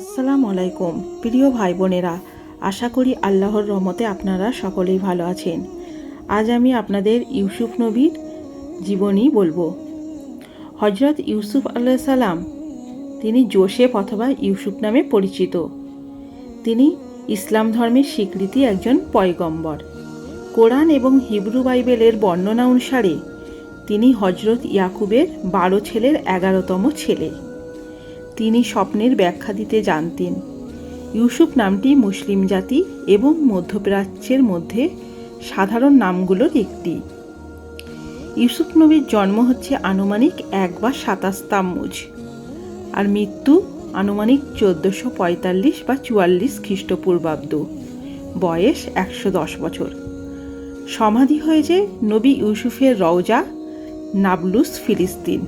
আসসালামু আলাইকুম, প্রিয় ভাই বোনেরা আশা করি আল্লাহর রহমতে আপনারা সকলেই ভালো আছেন। আজ আমি আপনাদের ইউসুফ নবীর জীবনী বলব। হজরত ইউসুফ আল্লাহ সালাম, তিনি জোসেফ অথবা ইউসুফ নামে পরিচিত। তিনি ইসলাম ধর্মের স্বীকৃতি একজন পয়গম্বর। কোরআন এবং হিব্রু বাইবেলের বর্ণনা অনুসারে তিনি হজরত ইয়াকুবের বারো ছেলের এগারোতম ছেলে। তিনি স্বপ্নের ব্যাখ্যা দিতে জানতেন। ইউসুফ নামটি মুসলিম জাতি এবং মধ্যপ্রাচ্যের মধ্যে সাধারণ নামগুলোর একটি। ইউসুফ নবীর জন্ম হচ্ছে আনুমানিক এক বা সাতাশ তাম্মুজ আর মৃত্যু আনুমানিক চোদ্দোশো পঁয়তাল্লিশ বা চুয়াল্লিশ খ্রিস্টপূর্বাব্দ। বয়স একশো দশ বছর। সমাধি হয়েছে নবী ইউসুফের রওজা নাবলুস ফিলিস্তিন।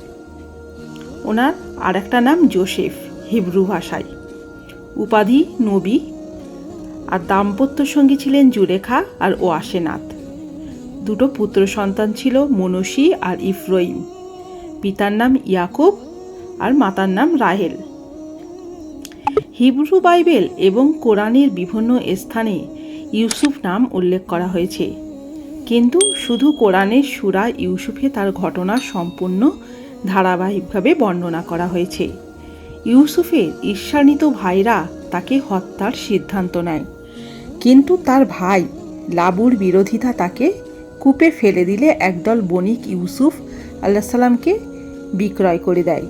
ওনার আর একটা নাম জোসেফ, হিব্রু ভাষায়। উপাধি নবী। আর দাম্পত্য সঙ্গী ছিলেন জুলেখা আর ওয়াসেনাথ দুটো পুত্র সন্তান ছিল মনসি আর ইফরইম। পিতার নাম ইয়াকুব আর মাতার নাম রাহেল। হিব্রু বাইবেল এবং কোরআনের বিভিন্ন স্থানে ইউসুফ নাম উল্লেখ করা হয়েছে। কিন্তু শুধু কোরআনের সুরা ইউসুফে তার ঘটনা সম্পূর্ণ ধারাবাহিকভাবে বর্ণনা করা হয়েছে। ইউসুফের ঈর্ষান্বিত ভাইরা তাকে হত্যার সিদ্ধান্ত নেয়। কিন্তু তার ভাই লাবুর বিরোধিতা তাকে কূপে ফেলে দিলে একদল বণিক ইউসুফ আল্লাহ সাল্লামকে বিক্রয় করে দেয়।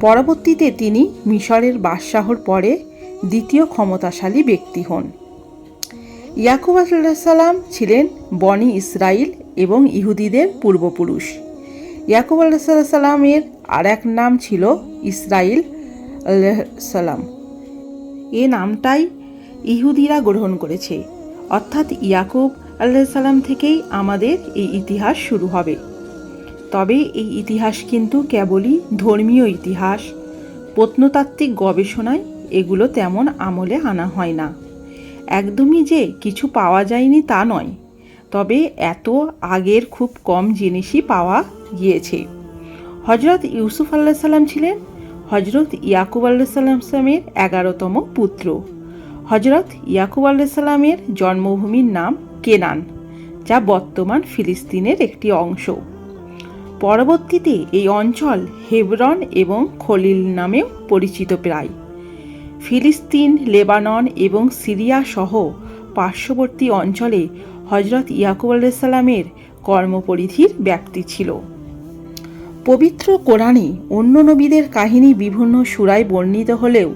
পরবর্তীতে তিনি মিশরের বাদশাহর পরে দ্বিতীয় ক্ষমতাশালী ব্যক্তি হন। ইয়াকুব আল্লাহ সাল্লাম ছিলেন বনি ইসরাইল এবং ইহুদিদের পূর্বপুরুষ। ইয়াকুব আল্লাহ সাল্লামের আর এক নাম ছিল ইসরাইল আল্লাহ সাল্লাম এ নামটাই ইহুদিরা গ্রহণ করেছে। অর্থাৎ ইয়াকুব আল্লাহ সাল্লাম থেকেই আমাদের এই ইতিহাস শুরু হবে। তবে এই ইতিহাস কিন্তু কেবলই ধর্মীয় ইতিহাস। প্রত্নতাত্ত্বিক গবেষণায় এগুলো তেমন আমলে আনা হয় না। একদমই যে কিছু পাওয়া যায়নি তা নয়। তবে এত আগের খুব কম জিনিসই পাওয়া গিয়েছে। হজরত ইউসুফ আল্লাহ সাল্লাম ছিলেন হজরত ইয়াকুব আল্লাহ সাল্লাম সাল্লামের এগারোতম পুত্র। হজরত ইয়াকুব আল্লাহ সাল্লামের জন্মভূমির নাম কেনান, যা বর্তমান ফিলিস্তিনের একটি অংশ। পরবর্তীতে এই অঞ্চল হেবরন এবং খলিল নামেও পরিচিত প্রায়। ফিলিস্তিন, লেবানন এবং সিরিয়া সহ পার্শ্ববর্তী অঞ্চলে হজরত ইয়াকুব আলাইসাল্লামের কর্মপরিধির ব্যাপ্তি ছিল। পবিত্র কোরআনে অন্য নবীদের কাহিনী বিভিন্ন সুরায় বর্ণিত হলেও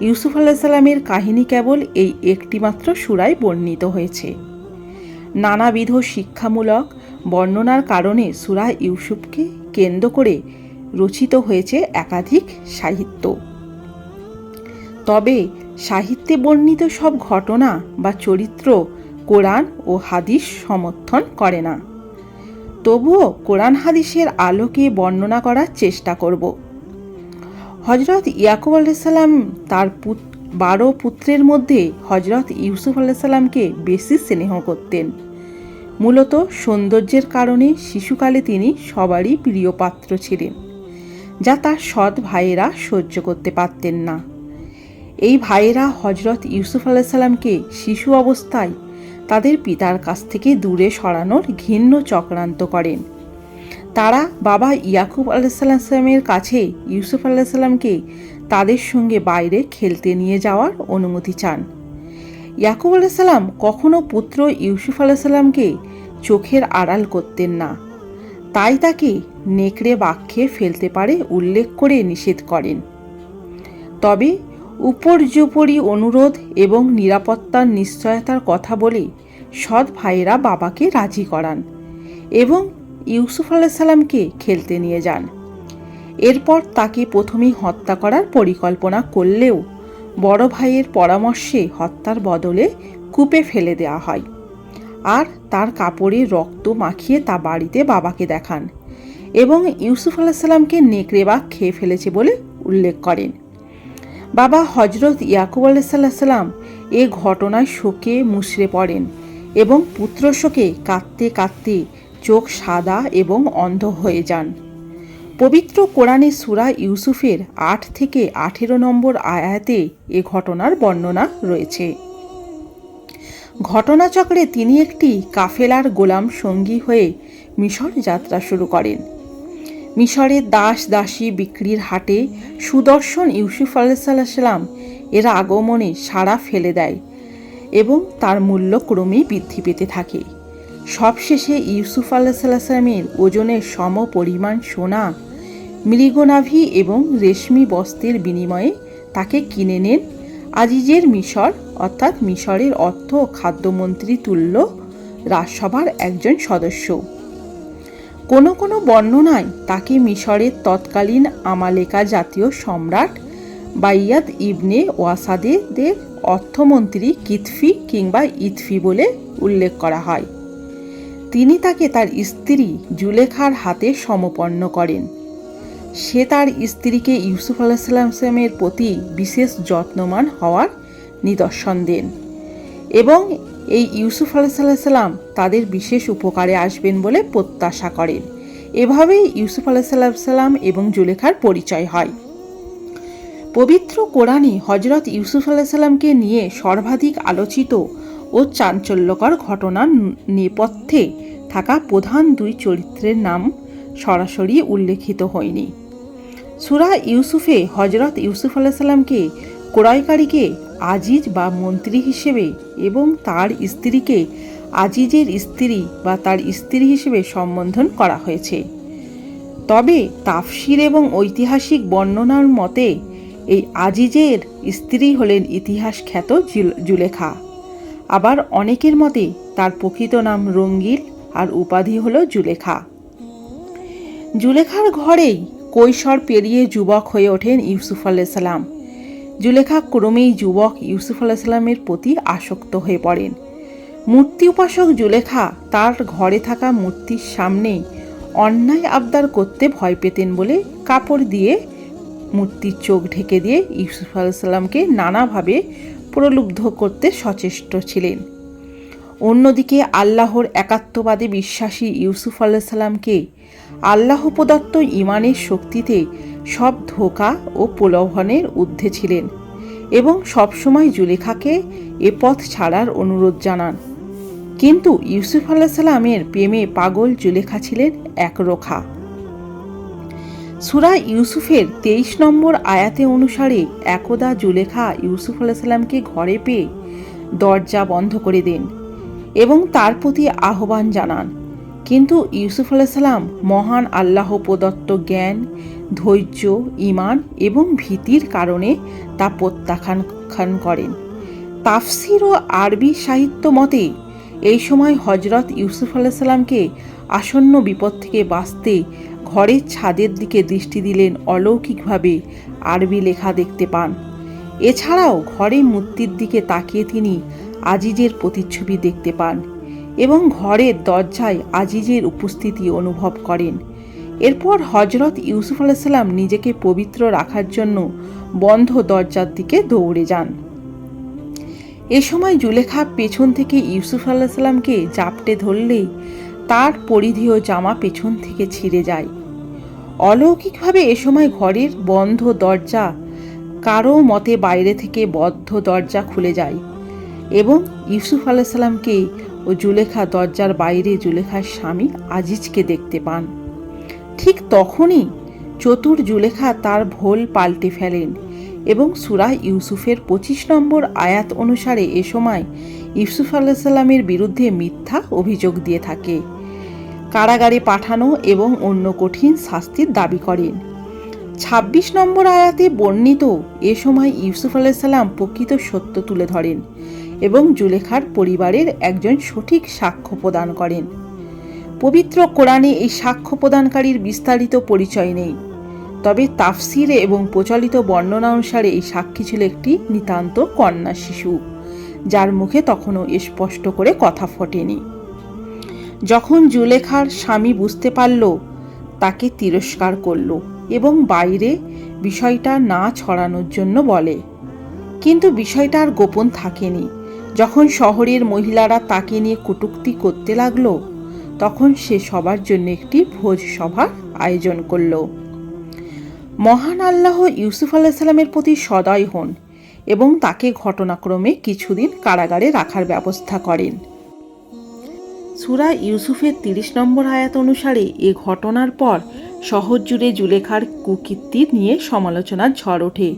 ইউসুফ আল্লাহ সাল্লামের কাহিনী কেবল এই একটিমাত্র সুরায় বর্ণিত হয়েছে। নানাবিধ শিক্ষামূলক বর্ণনার কারণে সুরা ইউসুফকে কেন্দ্র করে রচিত হয়েছে একাধিক সাহিত্য। তবে সাহিত্যে বর্ণিত সব ঘটনা বা চরিত্র কোরআন ও হাদিস সমর্থন করে না। তবুও কোরআন হাদিসের আলোকে বর্ণনা করার চেষ্টা করব। হজরত ইয়াকুব আলাইসাল্লাম তার বারো পুত্রের মধ্যে হজরত ইউসুফ আলাইসাল্লামকে বেশি স্নেহ করতেন। মূলত সৌন্দর্যের কারণে শিশুকালে তিনি সবারই প্রিয় পাত্র ছিলেন, যা তার সৎ ভাইয়েরা সহ্য করতে পারতেন না। এই ভাইয়েরা হজরত ইউসুফ আলাইসাল্লামকে শিশু অবস্থায় তাদের পিতার কাছ থেকে দূরে সরানোর ঘিন্ন চক্রান্ত করেন। তারা বাবা ইয়াকুব আলাইসাল্লামের কাছে ইউসুফ আলাইসাল্লামকে তাদের সঙ্গে বাইরে খেলতে নিয়ে যাওয়ার অনুমতি চান। ইয়াকুব আলাইসাল্লাম কখনও পুত্র ইউসুফ আলাইসাল্লামকে চোখের আড়াল করতেন না। তাই তাকে নেকড়ে বাক্যে ফেলতে পারে উল্লেখ করে নিষেধ করেন। তবে উপর্যুপরি অনুরোধ এবং নিরাপত্তার নিশ্চয়তার কথা বলে সৎ ভাইয়েরা বাবাকে রাজি করান এবং ইউসুফ আলাইসাল্লামকে খেলতে নিয়ে যান। এরপর তাকে প্রথমেই হত্যা করার পরিকল্পনা করলেও বড় ভাইয়ের পরামর্শে হত্যার বদলে কূপে ফেলে দেওয়া হয়। আর তার কাপড়ে রক্ত মাখিয়ে তা বাড়িতে বাবাকে দেখান এবং ইউসুফ আলাহিসাল্লামকে নেকড়ে বা খেয়ে ফেলেছে বলে উল্লেখ করেন। বাবা হজরত ইয়াকুব আলাইসাল্লাহ সাল্লাম এ ঘটনায় শোকে মুশড়ে পড়েন এবং পুত্র শোকে কাঁদতে কাঁদতে চোখ সাদা এবং অন্ধ হয়ে যান। পবিত্র কোরআনে সুরা ইউসুফের আট থেকে আঠেরো নম্বর আয়াতে এ ঘটনার বর্ণনা রয়েছে। ঘটনাচক্রে তিনি একটি কাফেলার গোলাম সঙ্গী হয়ে মিশর যাত্রা শুরু করেন। মিশরের দাস দাসী বিক্রির হাটে সুদর্শন ইউসুফ আলাইসাল্লাম এর আগমনে সাড়া ফেলে দেয় এবং তার মূল্য ক্রমেই বৃদ্ধি পেতে থাকে। সবশেষে ইউসুফ আল্লাহ সাল্লামের ওজনের সম পরিমাণ সোনা, মৃগনাভি এবং রেশমি বস্ত্রের বিনিময়ে তাকে কিনে নেন আজিজের মিশর, অর্থাৎ মিশরের অর্থ ও খাদ্যমন্ত্রী তুল্য রাজসভার একজন সদস্য। কোনো কোনো বর্ণনায় তাকে মিশরের তৎকালীন আমালেকা জাতীয় সম্রাট বাইয়াদ ইবনে ওয়াসাদেদের অর্থমন্ত্রী কিতফি কিংবা ইতফি বলে উল্লেখ করা হয়। তিনি তাকে তার স্ত্রী জুলেখার হাতে সমপন্ন করেন। সে তার স্ত্রীকে ইউসুফ আলাহিসাল্লামের প্রতি বিশেষ যত্নমান হওয়ার নিদর্শন দেন এবং এই ইউসুফ আলাহিসাল্লাম তাদের বিশেষ উপকারে আসবেন বলে প্রত্যাশা করেন। এভাবেই ইউসুফ আলাহিসাল্লাম এবং জুলেখার পরিচয় হয়। পবিত্র কোরআনে হজরত ইউসুফ আলাহিসাল্লামকে নিয়ে সর্বাধিক আলোচিত ও চাঞ্চল্যকর ঘটনার নেপথ্যে থাকা প্রধান দুই চরিত্রের নাম সরাসরি উল্লেখিত হয়নি। সুরা ইউসুফে হজরত ইউসুফ আলাহিসাল্লামকে ক্রয়কারীকে আজিজ বা মন্ত্রী হিসেবে এবং তার স্ত্রীকে আজিজের স্ত্রী বা তার স্ত্রী হিসেবে সম্বোধন করা হয়েছে। তবে তাফসির এবং ঐতিহাসিক বর্ণনার মতে, এই আজিজের স্ত্রী হলেন ইতিহাস খ্যাত জুলেখা। আবার অনেকের মতে, তার প্রকৃত নাম রঙ্গিল আর উপাধি হল জুলেখা। জুলেখার ঘরেই কৈশোর পেরিয়ে যুবক হয়ে ওঠেন ইউসুফ আলাইসাল্লাম জুলেখা ক্রমেই যুবক ইউসুফ আলাইসাল্লামের প্রতি আসক্ত হয়ে পড়েন। মূর্তি উপাসক জুলেখা তার ঘরে থাকা মূর্তির সামনে অন্যায় আবদার করতে ভয় পেতেন বলে কাপড় দিয়ে মূর্তির চোখ ঢেকে দিয়ে ইউসুফ আলাইসাল্লামকে নানাভাবে প্রলুব্ধ করতে সচেষ্ট ছিলেন। অন্যদিকে আল্লাহর একাত্মবাদে বিশ্বাসী ইউসুফ আলাইসাল্লামকে আল্লাহ প্রদত্ত ইমানের শক্তিতে সব ধোকা ও প্রলোভনের ঊর্ধ্বে ছিলেন এবং সবসময় জুলেখাকে এ পথ ছাড়ার অনুরোধ জানান। কিন্তু ইউসুফ আল্লাহ সাল্লামের প্রেমে পাগল জুলেখা ছিলেন একরোখা সুরা ইউসুফের তেইশ নম্বর আয়াতে অনুসারে একদা জুলেখা ইউসুফ আল্লাহ সাল্লামকে ঘরে পেয়ে দরজা বন্ধ করে দেন এবং তার প্রতি আহ্বান জানান। কিন্তু ইউসুফ আলাইসাল্লাম মহান আল্লাহ প্রদত্ত জ্ঞান, ধৈর্য ইমান এবং ভীতির কারণে তা প্রত্যাখ্যান করেন। তাফসির ও আরবি সাহিত্য মতে, এই সময় হজরত ইউসুফ আলাইসাল্লামকে আসন্ন বিপদ থেকে বাঁচতে ঘরের ছাদের দিকে দৃষ্টি দিলেন অলৌকিকভাবে আরবি লেখা দেখতে পান। এছাড়াও ঘরে মূর্তির দিকে তাকিয়ে তিনি আজিজের প্রতিচ্ছবি দেখতে পান। এবং ঘরের দরজায় আজিজের উপস্থিতি অনুভব করেন। এরপর হজরত ইউসুফ আলাইসাল্লাম নিজেকে পবিত্র রাখার জন্য বন্ধ দরজার দিকে দৌড়ে যান। এ সময় জুলেখা পেছন থেকে ইউসুফ আল্লাহ জাপটে ধরলে তার পরিধেয় জামা পেছন থেকে ছিঁড়ে যায়। অলৌকিকভাবে এ সময় ঘরের বন্ধ দরজা কারও মতে বাইরে থেকে বদ্ধ দরজা খুলে যায় এবং ইউসুফ আল্লাহ সাল্লামকে ও জুলেখা দরজার বাইরে জুলেখার স্বামী আজিজকে দেখতে পান। ঠিক তখনই চতুর জুলেখা তার ভোল পাল্টে ফেলেন এবং সুরা ইউসুফের পঁচিশ নম্বর আয়াত অনুসারে এ সময় ইউসুফ আল্লাহ সাল্লামের বিরুদ্ধে মিথ্যা অভিযোগ দিয়ে থাকে, কারাগারে পাঠানো এবং অন্য কঠিন শাস্তির দাবি করেন। ২৬ নম্বর আয়াতে বর্ণিত এ সময় ইউসুফ আল্লাহ সাল্লাম প্রকৃত সত্য তুলে ধরেন। এবং জুলেখার পরিবারের একজন সঠিক সাক্ষ্য প্রদান করেন। পবিত্র কোরআনে এই সাক্ষ্য প্রদানকারীর বিস্তারিত পরিচয় নেই, তবে তাফসিরে এবং প্রচলিত বর্ণনা অনুসারে এই সাক্ষী ছিল একটি নিতান্ত কন্যা শিশু, যার মুখে তখনও স্পষ্ট করে কথা ফোটেনি। যখন জুলেখার স্বামী বুঝতে পারল, তাকে তিরস্কার করল এবং বাইরে বিষয়টা না ছড়ানোর জন্য বলে। কিন্তু বিষয়টা আর গোপন থাকেনি। যখন শহরের মহিলারা তাকে নিয়ে কটুক্তি করতে লাগল, তখন সে সবার জন্য একটি ভোজ সভার আয়োজন করল। মহান আল্লাহ ইউসুফ আলাইসাল্লামের প্রতি সদয় হন এবং তাকে ঘটনাক্রমে কিছুদিন কারাগারে রাখার ব্যবস্থা করেন। সুরা ইউসুফের তিরিশ নম্বর আয়াত অনুসারে এ ঘটনার পর শহর জুড়ে জুলেখার কুকীর্তি নিয়ে সমালোচনার ঝড় ওঠে।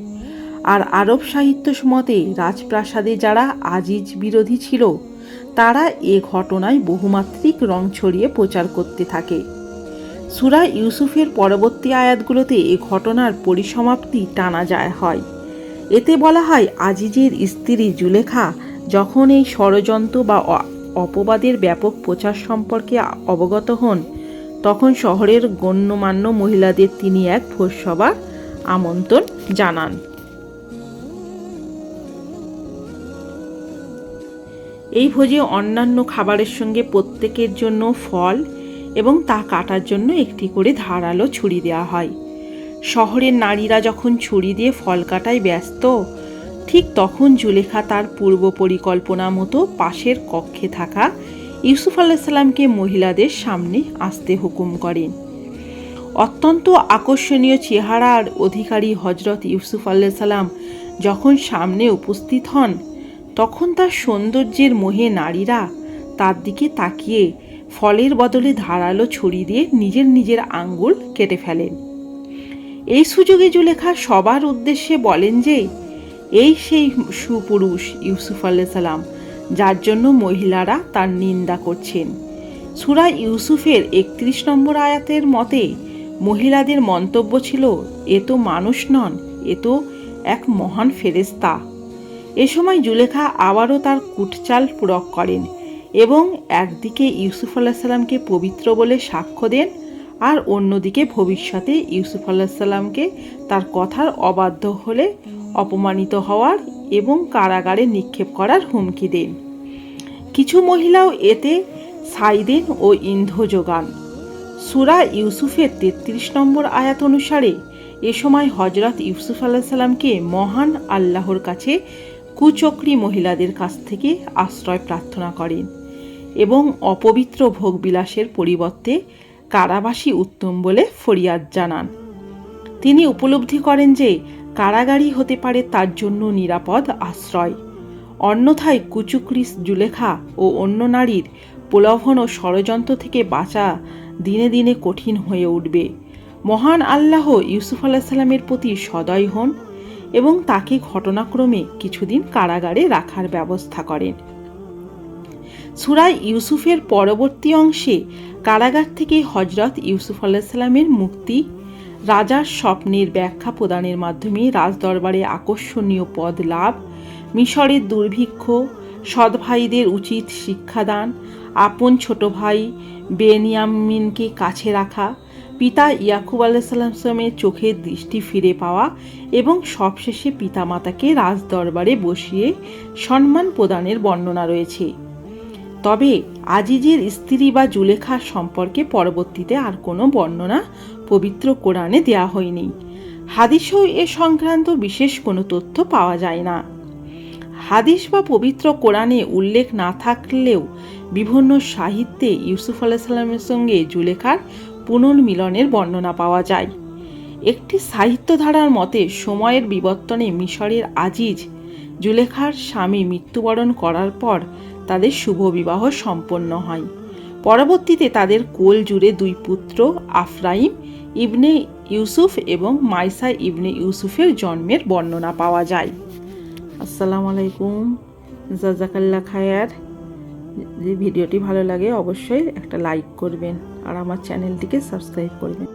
আর আরব সাহিত্য মতে রাজপ্রাসাদে যারা আজিজ বিরোধী ছিল, তারা এ ঘটনায় বহুমাত্রিক রং ছড়িয়ে প্রচার করতে থাকে। সুরা ইউসুফের পরবর্তী আয়াতগুলোতে এ ঘটনার পরিসমাপ্তি টানা যায় হয়। এতে বলা হয়, আজিজের স্ত্রী জুলেখা যখন এই ষড়যন্ত্র বা অপবাদের ব্যাপক প্রচার সম্পর্কে অবগত হন, তখন শহরের গণ্যমান্য মহিলাদের তিনি এক ভোজসভার আমন্ত্রণ জানান। এই ভোজে অন্যান্য খাবারের সঙ্গে প্রত্যেকের জন্য ফল এবং তা কাটার জন্য একটি করে ধারালো ছুরি দেওয়া হয়। শহরের নারীরা যখন ছুরি দিয়ে ফল কাটায় ব্যস্ত, ঠিক তখন জুলেখা তার পূর্ব পরিকল্পনা মতো পাশের কক্ষে থাকা ইউসুফ আলাহিসাল্লামকে মহিলাদের সামনে আসতে হুকুম করেন। অত্যন্ত আকর্ষণীয় চেহারার অধিকারী হজরত ইউসুফ আল্লাহ সাল্লাম যখন সামনে উপস্থিত হন তখন তার সৌন্দর্যের মোহে নারীরা তার দিকে তাকিয়ে ফলের বদলে ধারালো ছুরি দিয়ে নিজের নিজের আঙ্গুল কেটে ফেলেন। এই সুযোগে জুলেখা সবার উদ্দেশ্যে বলেন যে, এই সেই সুপুরুষ ইউসুফ আল্লাহ সাল্লাম যার জন্য মহিলারা তার নিন্দা করছেন। সুরা ইউসুফের একত্রিশ নম্বর আয়াতের মতে, মহিলাদের মন্তব্য ছিল, এ তো মানুষ নন, এ তো এক মহান ফেরেস্তা এ সময় জুলেখা আবারও তার কুটচাল প্রয়োগ করেন এবং একদিকে ইউসুফ আল্লাহ সাল্লামকে পবিত্র বলে সাক্ষ্য দেন আর অন্যদিকে ভবিষ্যতে ইউসুফ আল্লাহ সাল্লামকে তার কথার অবাধ্য হলে অপমানিত হওয়ার এবং কারাগারে নিক্ষেপ করার হুমকি দেন। কিছু মহিলাও এতে সাই দেন ও ইন্ধ যোগান। সুরা ইউসুফের তেত্রিশ নম্বর আয়াত অনুসারে এ সময় হজরত ইউসুফ আল্লাহ সাল্লামকে মহান আল্লাহর কাছে কুচক্রী মহিলাদের কাছ থেকে আশ্রয় প্রার্থনা করেন এবং অপবিত্র ভোগবিলাসের পরিবর্তে কারাবাসী উত্তম বলে ফরিয়াদ জানান। তিনি উপলব্ধি করেন যে কারাগারই হতে পারে তার জন্য নিরাপদ আশ্রয়। অন্যথায় কুচুকরি জুলেখা ও অন্য নারীর প্রলোভন ও ষড়যন্ত্র থেকে বাঁচা দিনে দিনে কঠিন হয়ে উঠবে। মহান আল্লাহ ইউসুফ আল্লাহ সাল্লামের প্রতি সদয় হন এবং তাকে ঘটনাক্রমে কিছুদিন কারাগারে রাখার ব্যবস্থা করেন। সুরাই ইউসুফের পরবর্তী অংশে কারাগার থেকে হজরত ইউসুফ আল্লাহ সাল্লামের মুক্তি, রাজার স্বপ্নের ব্যাখ্যা প্রদানের মাধ্যমে রাজদরবারে আকর্ষণীয় পদ লাভ, মিশরের দুর্ভিক্ষ সৎভাইদের উচিত শিক্ষাদান, আপন ছোট ভাই বেনিয়ামিনকে কাছে রাখা পিতা ইয়াকুব আলাইসাল্লামের চোখের দৃষ্টি ফিরে পাওয়া এবং সবশেষে পিতামাতাকে রাজদরবারে বসিয়ে সম্মান প্রদানের বর্ণনা রয়েছে। তবে আজিজের স্ত্রী বা জুলেখার সম্পর্কে পরবর্তীতে আর কোনো বর্ণনা পবিত্র কোরআনে দেয়া হয়নি। হাদিসেও এ সংক্রান্ত বিশেষ কোনো তথ্য পাওয়া যায় না। হাদিস বা পবিত্র কোরআনে উল্লেখ না থাকলেও বিভিন্ন সাহিত্যে ইউসুফ আলাহ সাল্লামের সঙ্গে জুলেখার পুনর্মিলনের বর্ণনা পাওয়া যায়। একটি সাহিত্য ধারার মতে সময়ের বিবর্তনে মিশরের আজিজ জুলেখার স্বামী মৃত্যুবরণ করার পর তাদের শুভ বিবাহ সম্পন্ন হয়। পরবর্তীতে তাদের কোল জুড়ে দুই পুত্র আফরাইম ইবনে ইউসুফ এবং মাইসা ইবনে ইউসুফের জন্মের বর্ণনা পাওয়া যায়। আসসালামু আলাইকুম। জাজাকাল্লা খায়ার। যদি ভিডিওটি ভালো লাগে অবশ্যই একটা লাইক করবেন আর আমার চ্যানেলটিকে সাবস্ক্রাইব করবেন।